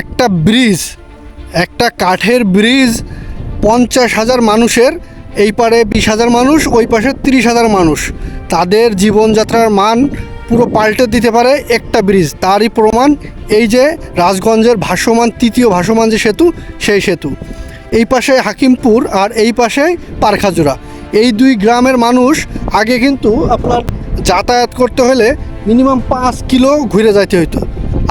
একটা ব্রিজ, একটা কাঠের ব্রিজ, পঞ্চাশ হাজার মানুষের, এই পারে বিশ হাজার মানুষ, ওই পাশে তিরিশ হাজার মানুষ। তাদের জীবনযাত্রার মান পুরো পাল্টে দিতে পারে একটা ব্রিজ। তারই প্রমাণ এই যে রাজগঞ্জের ভাসমান, তৃতীয় ভাসমান যে সেতু, সেই সেতু। এই পাশে হাকিমপুর আর এই পাশে পারখাজুরা। এই দুই গ্রামের মানুষ আগে কিন্তু আপনার যাতায়াত করতে হলে মিনিমাম পাঁচ কিলো ঘুরে যাইতে হইতো।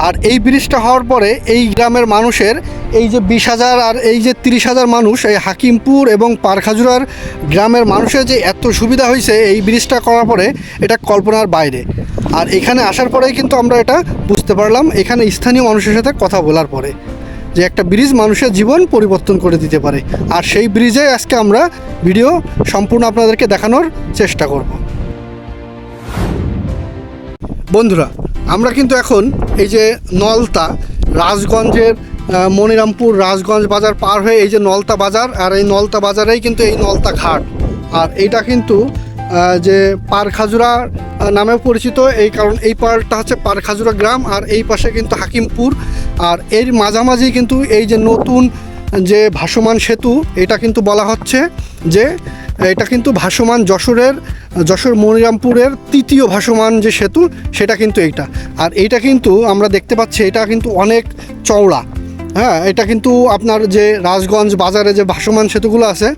আর এই ব্রিজটা হওয়ার পরে এই গ্রামের মানুষের এই যে বিশ হাজার আর এই যে তিরিশ হাজার মানুষ, এই হাকিমপুর এবং পারখাজুরার গ্রামের মানুষের যে এত সুবিধা হয়েছে এই ব্রিজটা করার পরে এটা কল্পনার বাইরে। আর এখানে আসার পরেই কিন্তু আমরা এটা বুঝতে পারলাম, এখানে স্থানীয় মানুষের সাথে কথা বলার পরে যে একটা ব্রিজ মানুষের জীবন পরিবর্তন করে দিতে পারে। আর সেই ব্রিজে আজকে আমরা ভিডিও সম্পূর্ণ আপনাদেরকে দেখানোর চেষ্টা করব। বন্ধুরা আমরা কিন্তু এখন এই যে নলতা রাজগঞ্জের মনিরামপুর রাজগঞ্জ বাজার পার হয়ে এই যে নলতা বাজার আর এই নলতা বাজারেই কিন্তু এই নলতা ঘাট। আর এইটা কিন্তু যে পারখাজুরা আহ, নামেও পরিচিত এই কারণ এই পারটা হচ্ছে পার খাজুরা গ্রাম আর এই পাশে কিন্তু হাকিমপুর। আর এর মাঝামাঝি কিন্তু এই যে নতুন যে ভাসমান সেতু, এটা কিন্তু বলা হচ্ছে যে এটা কিন্তু ভাসমান যশোরের, যশোর মনিরামপুরের তৃতীয় ভাসমান যে সেতু, সেটা কিন্তু এইটা। আর এইটা কিন্তু আমরা দেখতে পাচ্ছি, এটা কিন্তু অনেক চওড়া। হ্যাঁ এটা কিন্তু আপনার যে রাজগঞ্জ বাজারে যে ভাসমান সেতুগুলো আছে,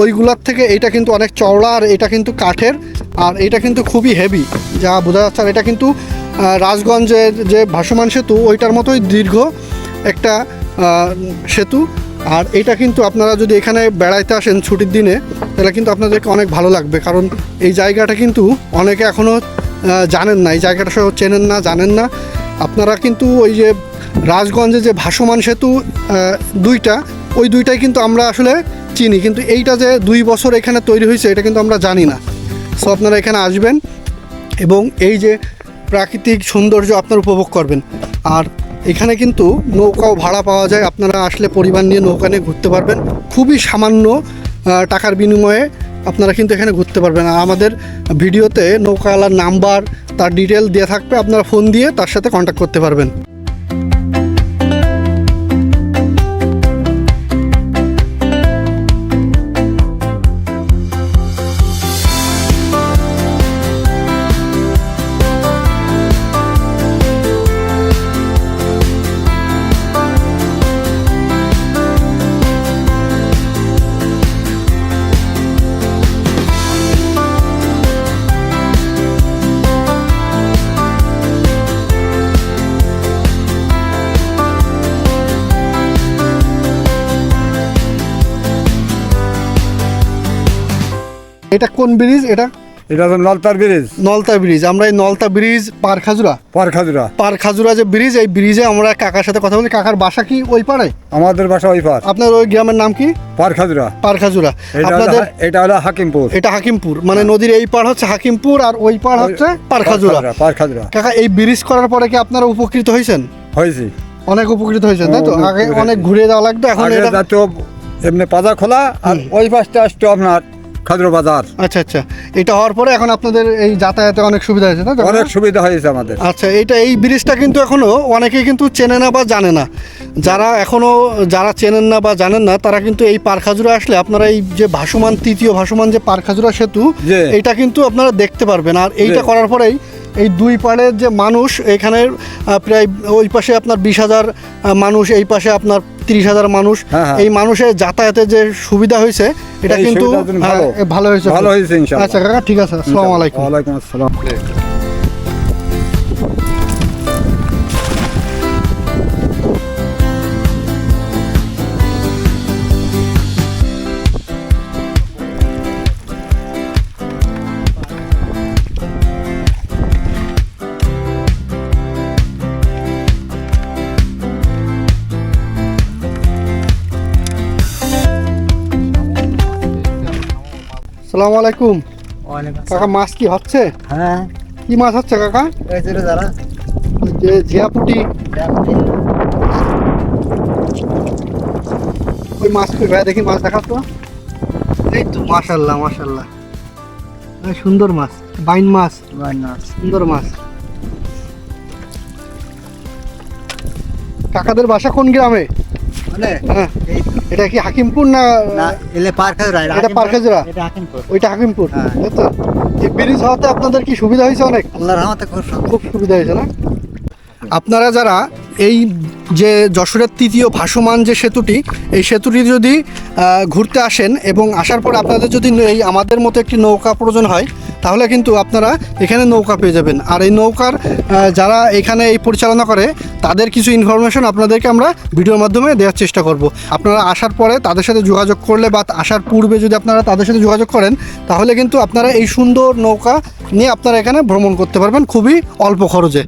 ওইগুলোর থেকে এটা কিন্তু অনেক চওড়া আর এটা কিন্তু কাঠের, আর এটা কিন্তু খুবই হেভি যা বোঝা যাচ্ছে, আর এটা কিন্তু রাজগঞ্জের যে ভাসমান সেতু, ওইটার মতোই দীর্ঘ একটা সেতু। আর এটা কিন্তু আপনারা যদি এখানে বেড়াইতে আসেন ছুটির দিনে, তাহলে কিন্তু আপনাদেরকে অনেক ভালো লাগবে। কারণ এই জায়গাটা কিন্তু অনেকে এখনও জানেন না। এই জায়গাটা সব চেনেন না, জানেন না। আপনারা কিন্তু ওই যে রাজগঞ্জে যে ভাসমান সেতু দুইটা, ওই দুইটাই কিন্তু আমরা আসলে চিনি। কিন্তু এইটা যে দুই বছর এখানে তৈরি হয়েছে, এটা কিন্তু আমরা জানি না। সো আপনারা এখানে আসবেন এবং এই যে প্রাকৃতিক সৌন্দর্য আপনারা উপভোগ করবেন। আর এখানে কিন্তু নৌকাও ভাড়া পাওয়া যায়। আপনারা আসলে পরিবার নিয়ে নৌকা নিয়ে ঘুরতে পারবেন। খুবই সামান্য টাকার বিনিময়ে আপনারা কিন্তু এখানে ঘুরতে পারবেন। আর আমাদের ভিডিওতে নৌকাওয়ালার নাম্বার, তার ডিটেল দেওয়া থাকবে। আপনারা ফোন দিয়ে তার সাথে কন্ট্যাক্ট করতে পারবেন। এটা কোন ব্রিজ? এটা? এটা তো নলতার ব্রিজ। নলতা ব্রিজ। আমরা এই নলতা ব্রিজ পার খাজুরা পারখাজুরা? পারখাজুরা। পারখাজুরা যে ব্রিজ এই ব্রিজে আমরা কাকার সাথে কথা বলি। কাকার বাসা কি ওই পাড়ে? আমাদের বাসা ওই পার আপনার ওই গ্রামের নাম কি? পারখাজুরা। পারখাজুরা। এটা হলো- আপনাদের এটা হলো হাকিমপুর। এটা হাকিমপুর। মানে নদীর এই পাড় হচ্ছে হাকিমপুর আর ওই পাড় হচ্ছে পারখাজুরা। পারখাজুরা। কাকা এই ব্রিজ করার পরে কি আপনারা উপকৃত হয়েছেন? হয়েছে। অনেক উপকৃত হয়েছেন তাই তো? অনেক আগে অনেক ঘুরে যাওয়া লাগতো এখন এটা এমনি পাজা খোলা আর ওই পাশটা আসতো আপনার খাজুর বাজার আচ্ছা আচ্ছা। এটা হওয়ার পরে এখন আপনাদের এই যাতায়াতে অনেক সুবিধা হয়েছে না অনেক সুবিধা হয়েছে আমাদের। আচ্ছা এইটা এই ব্রিজটা কিন্তু এখনও অনেকেই কিন্তু চেনে না বা জানে না। যারা এখনও যারা চেনেন না বা জানেন না তারা কিন্তু এই পারখাজুরা আসলে আপনারা এই যে ভাসমান তৃতীয় ভাসমান যে পারখাজুরা সেতু। এটা কিন্তু আপনারা দেখতে পারবেন। আর এইটা করার পরেই এই দুই পাড়ের যে মানুষ এখানের প্রায় ওই পাশে আপনার বিশ হাজার মানুষ এই পাশে আপনার তিরিশ হাজার মানুষ। হ্যাঁ, হ্যাঁ। এই মানুষের যাতায়াতের যে সুবিধা হয়েছে এটা কিন্তু হ্যাঁ, ভালো। ভালো হয়েছে। ভালো হয়েছে আচ্ছা কাকা ঠিক আছে। আসসালামু আলাইকুম। ওয়ালাইকুম আসসালাম। আসসালামু আলাইকুম। কাকা মাছ কি হচ্ছে? হ্যাঁ। কি মাছ হচ্ছে কাকা? যে ওই মাছ কই ভাই দেখি মাছ দেখাও তো। এই তো মাশাল্লাহ মাশাল্লাহ সুন্দর মাছ। বাইন মাছ। সুন্দর মাছ। কাকাদের বাসা কোন গ্রামে? এটা কি হাকিমপুর না এটা এলে পার খাজুরা এটা পার্কাজুরা এটা হাকিমপুর। ওইটা হাকিমপুর। হ্যাঁ। তাই তো এই ব্রিজ হওয়াতে আপনাদের কি সুবিধা হয়েছে অনেক? আল্লাহর রহমতে খুব খুব সুবিধা হয়েছে না? আপনারা যারা এই যে যশোরের তৃতীয় ভাসমান যে সেতুটি, এই সেতুটি যদি ঘুরতে আসেন এবং আসার পর আপনাদের যদি এই আমাদের মতো একটি নৌকা প্রয়োজন হয়, তাহলে কিন্তু আপনারা এখানে নৌকা পেয়ে যাবেন। আর এই নৌকার যারা এখানে এই পরিচালনা করে, তাদের কিছু ইনফরমেশন আপনাদেরকে আমরা ভিডিওর মাধ্যমে দেওয়ার চেষ্টা করব। আপনারা আসার পরে তাদের সাথে যোগাযোগ করলে বা আসার পূর্বে যদি আপনারা তাদের সাথে যোগাযোগ করেন, তাহলে কিন্তু আপনারা এই সুন্দর নৌকা নিয়ে আপনারা এখানে ভ্রমণ করতে পারবেন খুবই অল্প খরচে।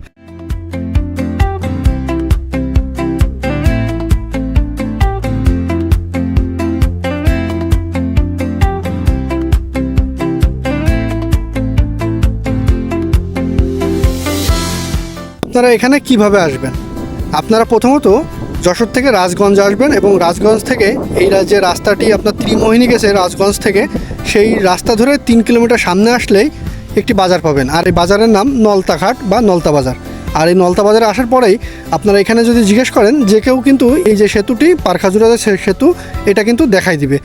আপনারা এখানে কীভাবে আসবেন? আপনারা প্রথমত যশোর থেকে রাজগঞ্জ আসবেন এবং রাজগঞ্জ থেকে এই যে রাস্তাটি আপনার ত্রিমোহিনী গেছে রাজগঞ্জ থেকে, সেই রাস্তা ধরে তিন কিলোমিটার সামনে আসলেই একটি বাজার পাবেন। আর এই বাজারের নাম নলতাঘাট বা নলতা বাজার। আর এই নলতা বাজারে আসার পরেই আপনারা এখানে যদি জিজ্ঞেস করেন, যে কেউ কিন্তু এই যে সেতুটি পারখাজুরা সেতু, এটা কিন্তু দেখাই দিবে।